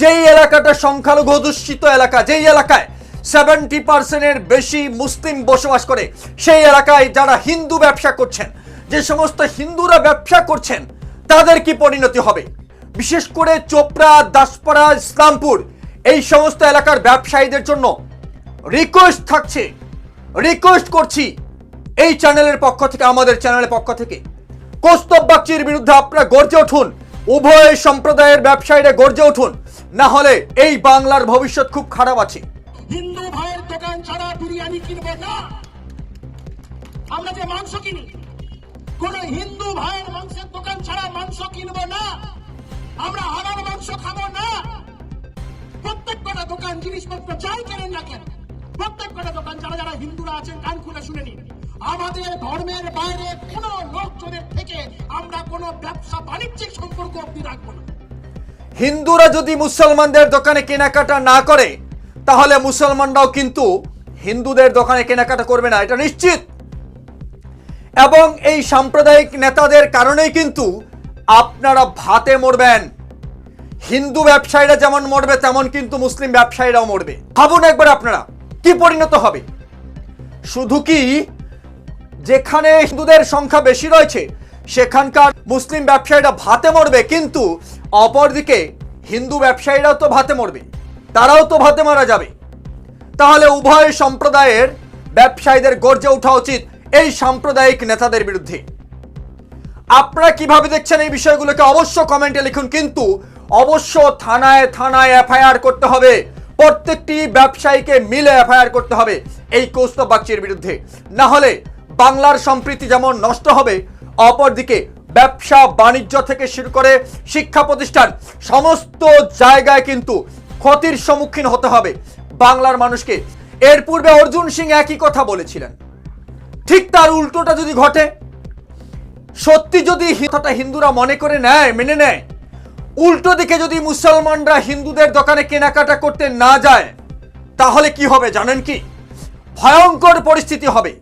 যেই এলাকাটা সংখ্যালঘু অধ্যুষিত এলাকা, যেই এলাকায় সেভেন্টি পার্সেন্টের বেশি মুসলিম বসবাস করে, সেই এলাকায় যারা হিন্দু ব্যবসা করছেন, যে সমস্ত হিন্দুরা ব্যবসা করছেন, তাদের কি পরিণতি হবে? বিশেষ করে চোপড়া, দাসপাড়া, ইসলামপুর, এই সমস্ত এলাকার ব্যবসায়ীদের জন্য রিকোয়েস্ট থাকছে। রিকোয়েস্ট করছি এই চ্যানেলের পক্ষ থেকে, আমাদের চ্যানেলের পক্ষ থেকে। কৌস্তব বিরুদ্ধে আপনারা গর্জে উঠুন। উভয় সম্প্রদায়ের ব্যবসায়ীরা গর্জে উঠুন। না হলে এই বাংলার ভবিষ্যৎ খুব খারাপ আছে। হিন্দু ভাইয়ের দোকান ছাড়া বিরিয়ানি কিনবো না। আমরা যে মাংস কিনি, কোন হিন্দু ভাইয়ের মাংসের দোকান ছাড়া মাংস কিনবো না। আমরা হারার মাংস খাব না। প্রত্যেক কটা দোকান জিনিসপত্র যাই কেনেন না কেন, প্রত্যেক কটা দোকান যারা যারা হিন্দুরা আছেন, কান খুলে শুনে নিন। আমাদের ধর্মের বাইরে কোন লোকজনের থেকে কোনো ব্যবসা বাণিজ্যিক সম্পর্ক অব্দি রাখব না। হিন্দুরা যদি মুসলমানদের দোকানে কেনাকাটা না করে, তাহলে মুসলমানরাও কিন্তু হিন্দুদের দোকানে কেনাকাটা করবে না, এটা নিশ্চিত। এবং এই সাম্প্রদায়িক নেতাদের কারণেই কিন্তু আপনারা ভাতে মরবেন। হিন্দু ব্যবসায়ীরা যেমন মরবে, তেমন কিন্তু মুসলিম ব্যবসায়ীরাও মরবে। ভাবুন একবার আপনারা, কি পরিণত হবে? শুধু কি যেখানে হিন্দুদের সংখ্যা বেশি রয়েছে সেখানকার মুসলিম ব্যবসায়ীরা ভাতে মরবে, কিন্তু অপরদিকে হিন্দু ব্যবসায়ীরাও তো ভাতে মরবে, তারাও তো ভাতে মারা যাবে। তাহলে উভয় সম্প্রদায়ের ব্যবসায়ীদের গর্জে ওঠা উচিত এই সাম্প্রদায়িক নেতাদের বিরুদ্ধে। আপনারা কীভাবে দেখছেন এই বিষয়গুলোকে অবশ্য কমেন্টে লিখুন, কিন্তু অবশ্য থানায় থানায় এফআইআর করতে হবে, প্রত্যেকটি ব্যবসায়ীকে মিলে এফআইআর করতে হবে এই কৌস্তব বাগচির বিরুদ্ধে। না হলে বাংলার সম্প্রীতি যেমন নষ্ট হবে অপরদিকে ব্যবসা বাণিজ্য থেকে শুরু করে শিক্ষা প্রতিষ্ঠান, সমস্ত জায়গায় কিন্তু ক্ষতির সম্মুখীন হতে হবে। বাংলার মানুষকে এর পূর্বে অর্জুন সিং একই কথা বলেছিলেন। ঠিক তার উল্টোটা যদি ঘটে, সত্যি যদি কথাটা হিন্দুরা মনে করে নেয়, মেনে নেয়, উল্টো দিকে যদি মুসলমানরা হিন্দুদের দোকানে কেনাকাটা করতে না যায়, তাহলে কি হবে জানেন কি? ভয়ঙ্কর পরিস্থিতি হবে।